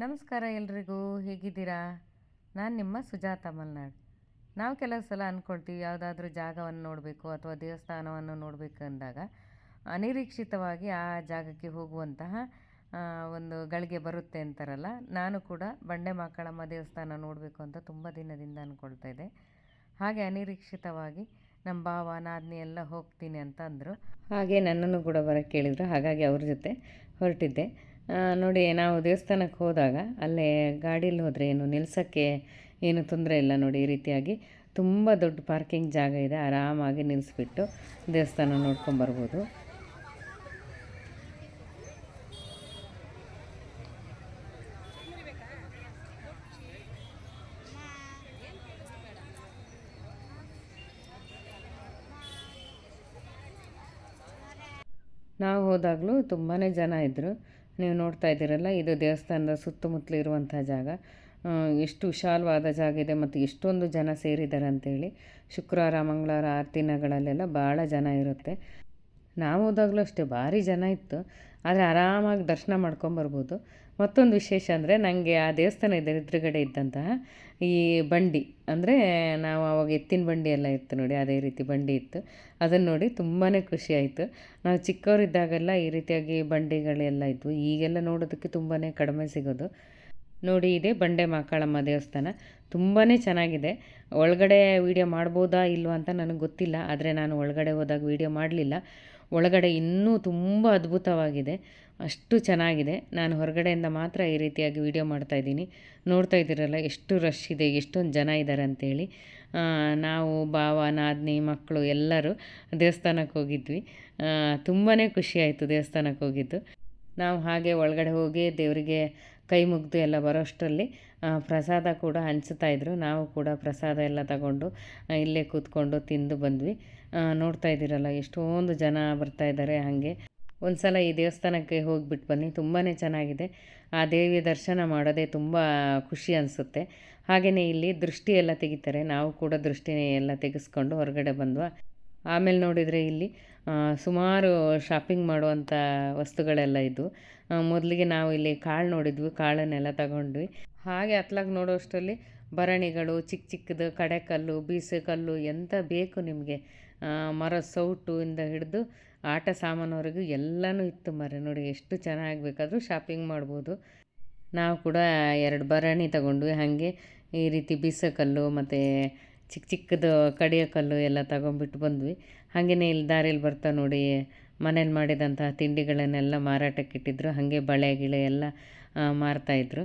ನಮಸ್ಕಾರ ಎಲ್ರಿಗೂ, ಹೇಗಿದ್ದೀರಾ? ನಾನು ನಿಮ್ಮ ಸುಜಾತ ಮಲ್ನಾಡ್. ನಾವು ಕೆಲವು ಸಲ ಅಂದ್ಕೊಳ್ತೀವಿ ಯಾವುದಾದ್ರೂ ಜಾಗವನ್ನು ನೋಡಬೇಕು ಅಥವಾ ದೇವಸ್ಥಾನವನ್ನು ನೋಡಬೇಕು ಅಂದಾಗ ಅನಿರೀಕ್ಷಿತವಾಗಿ ಆ ಜಾಗಕ್ಕೆ ಹೋಗುವಂತಹ ಒಂದು ಗಳಿಗೆ ಬರುತ್ತೆ ಅಂತಾರಲ್ಲ, ನಾನು ಕೂಡ ಬಂಡೆ ಮಾಕಳಮ್ಮ ದೇವಸ್ಥಾನ ನೋಡಬೇಕು ಅಂತ ತುಂಬ ದಿನದಿಂದ ಅಂದ್ಕೊಳ್ತಾ ಇದ್ದೆ. ಹಾಗೆ ಅನಿರೀಕ್ಷಿತವಾಗಿ ನಮ್ಮ ಭಾವ, ನಾದಿನಿ ಎಲ್ಲ ಹೋಗ್ತೀನಿ ಅಂತ ಅಂದರು. ಹಾಗೆ ನನ್ನನ್ನು ಕೂಡ ಬರೋಕ್ಕೆ ಕೇಳಿದರು, ಹಾಗಾಗಿ ಅವ್ರ ಜೊತೆ ಹೊರಟಿದ್ದೆ. ನೋಡಿ, ನಾವು ದೇವಸ್ಥಾನಕ್ಕೆ ಹೋದಾಗ ಅಲ್ಲೇ ಗಾಡೀಲಿ ಹೋದರೆ ಏನು, ನಿಲ್ಸೋಕ್ಕೆ ಏನು ತೊಂದರೆ ಇಲ್ಲ ನೋಡಿ ಈ ರೀತಿಯಾಗಿ. ತುಂಬ ದೊಡ್ಡ ಪಾರ್ಕಿಂಗ್ ಜಾಗ ಇದೆ, ಆರಾಮಾಗಿ ನಿಲ್ಲಿಸ್ಬಿಟ್ಟು ದೇವಸ್ಥಾನ ನೋಡ್ಕೊಂಬರ್ಬೋದು ನಾವು ಹೋದಾಗಲೂ ತುಂಬಾ ಜನ ಇದ್ದರು ನೀವು ನೋಡ್ತಾ ಇದ್ದೀರಲ್ಲ, ಇದು ದೇವಸ್ಥಾನದ ಸುತ್ತಮುತ್ತಲು ಇರುವಂಥ ಜಾಗ. ಎಷ್ಟು ವಿಶಾಲವಾದ ಜಾಗ ಇದೆ ಮತ್ತು ಎಷ್ಟೊಂದು ಜನ ಸೇರಿದ್ದಾರೆ ಅಂತೇಳಿ ಶುಕ್ರವಾರ, ಮಂಗಳವಾರ ಆರು ದಿನಗಳಲ್ಲೆಲ್ಲ ಭಾಳ ಜನ ಇರುತ್ತೆ. ನಾವು ಹೋದಾಗಲೂ ಅಷ್ಟೇ, ಭಾರಿ ಜನ ಇತ್ತು. ಆದರೆ ಆರಾಮಾಗಿ ದರ್ಶನ ಮಾಡ್ಕೊಂಬರ್ಬೋದು ಮತ್ತೊಂದು ವಿಶೇಷ ಅಂದರೆ ನನಗೆ ಆ ದೇವಸ್ಥಾನ ಇದೆ, ಎದುರುಗಡೆ ಇದ್ದಂತಹ ಈ ಬಂಡಿ. ಅಂದರೆ ನಾವು ಆವಾಗ ಎತ್ತಿನ ಬಂಡಿ ಎಲ್ಲ ಇತ್ತು ನೋಡಿ, ಅದೇ ರೀತಿ ಬಂಡಿ ಇತ್ತು. ಅದನ್ನು ನೋಡಿ ತುಂಬಾ ಖುಷಿ ಆಯಿತು. ನಾವು ಚಿಕ್ಕವರಿದ್ದಾಗೆಲ್ಲ ಈ ರೀತಿಯಾಗಿ ಬಂಡಿಗಳೆಲ್ಲ ಇದ್ವು. ಈಗೆಲ್ಲ ನೋಡೋದಕ್ಕೆ ತುಂಬಾ ಕಡಿಮೆ ಸಿಗೋದು. ನೋಡಿ ಇದೆ ಬಂಡೆ ಮಕ್ಕಳಮ್ಮ ದೇವಸ್ಥಾನ. ತುಂಬಾ ಚೆನ್ನಾಗಿದೆ. ಒಳಗಡೆ ವೀಡಿಯೋ ಮಾಡ್ಬೋದಾ ಇಲ್ವಾ ಅಂತ ನನಗೆ ಗೊತ್ತಿಲ್ಲ. ಆದರೆ ನಾನು ಒಳಗಡೆ ಹೋದಾಗ ವೀಡಿಯೋ ಮಾಡಲಿಲ್ಲ. ಒಳಗಡೆ ಇನ್ನೂ ತುಂಬ ಅದ್ಭುತವಾಗಿದೆ. ಅಷ್ಟು ಚೆನ್ನಾಗಿದೆ. ನಾನು ಹೊರಗಡೆಯಿಂದ ಮಾತ್ರ ಈ ರೀತಿಯಾಗಿ ವೀಡಿಯೋ ಮಾಡ್ತಾಯಿದ್ದೀನಿ ನೋಡ್ತಾ ಇದ್ದೀರಲ್ಲ, ಎಷ್ಟು ರಶ್ ಇದೆ, ಎಷ್ಟೊಂದು ಜನ ಇದ್ದಾರೆ ಅಂಥೇಳಿ ನಾವು, ಭಾವ, ನಾದಿನಿ ಮಕ್ಕಳು ಎಲ್ಲರೂ ದೇವಸ್ಥಾನಕ್ಕೆ ಹೋಗಿದ್ವಿ. ತುಂಬಾ ಖುಷಿಯಾಯಿತು ದೇವಸ್ಥಾನಕ್ಕೆ ಹೋಗಿದ್ದು. ನಾವು ಹಾಗೆ ಒಳಗಡೆ ಹೋಗಿ ದೇವರಿಗೆ ಕೈ ಮುಗಿದು ಎಲ್ಲ ಬರೋಷ್ಟರಲ್ಲಿ ಪ್ರಸಾದ ಕೂಡ ಹಂಚ್ತಾಯಿದ್ರು ನಾವು ಕೂಡ ಪ್ರಸಾದ ಎಲ್ಲ ತಗೊಂಡು ಇಲ್ಲೇ ಕೂತ್ಕೊಂಡು ತಿಂದು ಬಂದ್ವಿ. ನೋಡ್ತಾ ಇದ್ದೀರಲ್ಲ, ಎಷ್ಟೊಂದು ಜನ ಬರ್ತಾ ಇದ್ದಾರೆ ಹಾಗೆ. ಒಂದು ಸಲ ಈ ದೇವಸ್ಥಾನಕ್ಕೆ ಹೋಗಿಬಿಟ್ಟು ಬನ್ನಿ ತುಂಬಾ ಚೆನ್ನಾಗಿದೆ. ಆ ದೇವಿಯ ದರ್ಶನ ಮಾಡೋದೇ ತುಂಬ ಖುಷಿ ಅನಿಸುತ್ತೆ. ಹಾಗೆಯೇ ಇಲ್ಲಿ ದೃಷ್ಟಿ ಎಲ್ಲ ತೆಗಿತಾರೆ. ನಾವು ಕೂಡ ದೃಷ್ಟಿನೇ ಎಲ್ಲ ತೆಗೆಸ್ಕೊಂಡು ಹೊರಗಡೆ ಬಂದ್ವಾ? ಆಮೇಲೆ ನೋಡಿದರೆ ಇಲ್ಲಿ ಸುಮಾರು ಶಾಪಿಂಗ್ ಮಾಡುವಂಥ ವಸ್ತುಗಳೆಲ್ಲ ಇದ್ವು ಮೊದಲಿಗೆ ನಾವು ಇಲ್ಲಿ ಕಾಳು ನೋಡಿದ್ವಿ, ಕಾಳನ್ನೆಲ್ಲ ತಗೊಂಡ್ವಿ. ಹಾಗೆ ಹತ್ಲಾಗ ನೋಡೋಷ್ಟರಲ್ಲಿ ಭರಣಿಗಳು ಚಿಕ್ಕ ಚಿಕ್ಕದು ಕಡೆಕಲ್ಲು, ಬೀಸೆಕಲ್ಲು ಎಂತ ಬೇಕು ನಿಮಗೆ. ಮರದ ಸೌಟು ಇಂದ ಹಿಡಿದು ಆಟ ಸಾಮಾನವರೆಗೂ ಎಲ್ಲನೂ ಇತ್ತು ಮರ ನೋಡಿ ಎಷ್ಟು ಚೆನ್ನಾಗಿ ಬೇಕಾದರೂ ಶಾಪಿಂಗ್ ಮಾಡ್ಬೋದು. ನಾವು ಕೂಡ ಎರಡು ಭರಣಿ ತಗೊಂಡ್ವಿ. ಹಾಗೆ ಈ ರೀತಿ ಬೀಸಕಲ್ಲು ಮತ್ತು ಚಿಕ್ಕ ಚಿಕ್ಕದು ಕಡಿಯೋ ಕಲ್ಲು ಎಲ್ಲ ತಗೊಂಬಿಟ್ಟು ಬಂದ್ವಿ. ಹಾಗೆಯೇ ಇಲ್ಲಿ ದಾರಿಯಲ್ಲಿ ಬರ್ತಾ ನೋಡಿ, ಮನೇಲಿ ಮಾಡಿದಂತಹ ತಿಂಡಿಗಳನ್ನೆಲ್ಲ ಮಾರಾಟಕ್ಕೆ ಇಟ್ಟಿದ್ರು. ಹಾಗೆ ಬಳೆ, ಗಿಳೆ ಎಲ್ಲ ಮಾರ್ತಾಯಿದ್ರು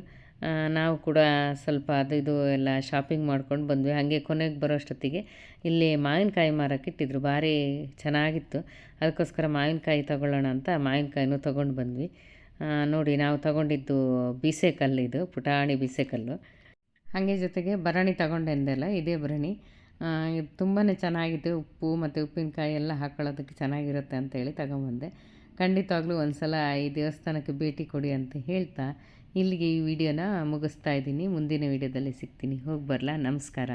ನಾವು ಕೂಡ ಸ್ವಲ್ಪ ಅದು ಇದು ಎಲ್ಲ ಶಾಪಿಂಗ್ ಮಾಡ್ಕೊಂಡು ಬಂದ್ವಿ. ಹಾಗೆ ಕೊನೆಗೆ ಬರೋಷ್ಟೊತ್ತಿಗೆ ಇಲ್ಲಿ ಮಾವಿನಕಾಯಿ ಮಾರಕ್ಕೆ ಇಟ್ಟಿದ್ರು. ಭಾರಿ ಚೆನ್ನಾಗಿತ್ತು. ಅದಕ್ಕೋಸ್ಕರ ಮಾವಿನಕಾಯಿ ತಗೊಳ್ಳೋಣ ಅಂತ ಮಾವಿನಕಾಯಿನೂ ತೊಗೊಂಡು ಬಂದ್ವಿ. ನೋಡಿ, ನಾವು ತಗೊಂಡಿದ್ದು ಬೀಸೆಕಲ್ಲು ಇದು, ಪುಟಾಣಿ ಬೀಸೆಕಲ್ಲು ಹಾಗೆ ಜೊತೆಗೆ ಭರಣಿ ತಗೊಂಡೆಂದೆಲ್ಲ ಇದೇ ಭರಣಿ. ತುಂಬಾ ಚೆನ್ನಾಗಿದೆ ಉಪ್ಪು ಮತ್ತು ಉಪ್ಪಿನಕಾಯಿ ಎಲ್ಲ ಹಾಕ್ಕೊಳ್ಳೋದಕ್ಕೆ ಚೆನ್ನಾಗಿರುತ್ತೆ ಅಂತೇಳಿ ತಗೊಂಬಂದೆ. ಖಂಡಿತವಾಗ್ಲೂ ಒಂದು ಸಲ ಈ ದೇವಸ್ಥಾನಕ್ಕೆ ಭೇಟಿ ಕೊಡಿ ಅಂತ ಹೇಳ್ತಾ ಇಲ್ಲಿಗೆ ಈ ವಿಡಿಯೋನ ಮುಗಿಸ್ತಾ ಇದ್ದೀನಿ. ಮುಂದಿನ ವಿಡಿಯೋದಲ್ಲಿ ಸಿಗ್ತೀನಿ. ಹೋಗಿ ಬರಲಾ. ನಮಸ್ಕಾರ.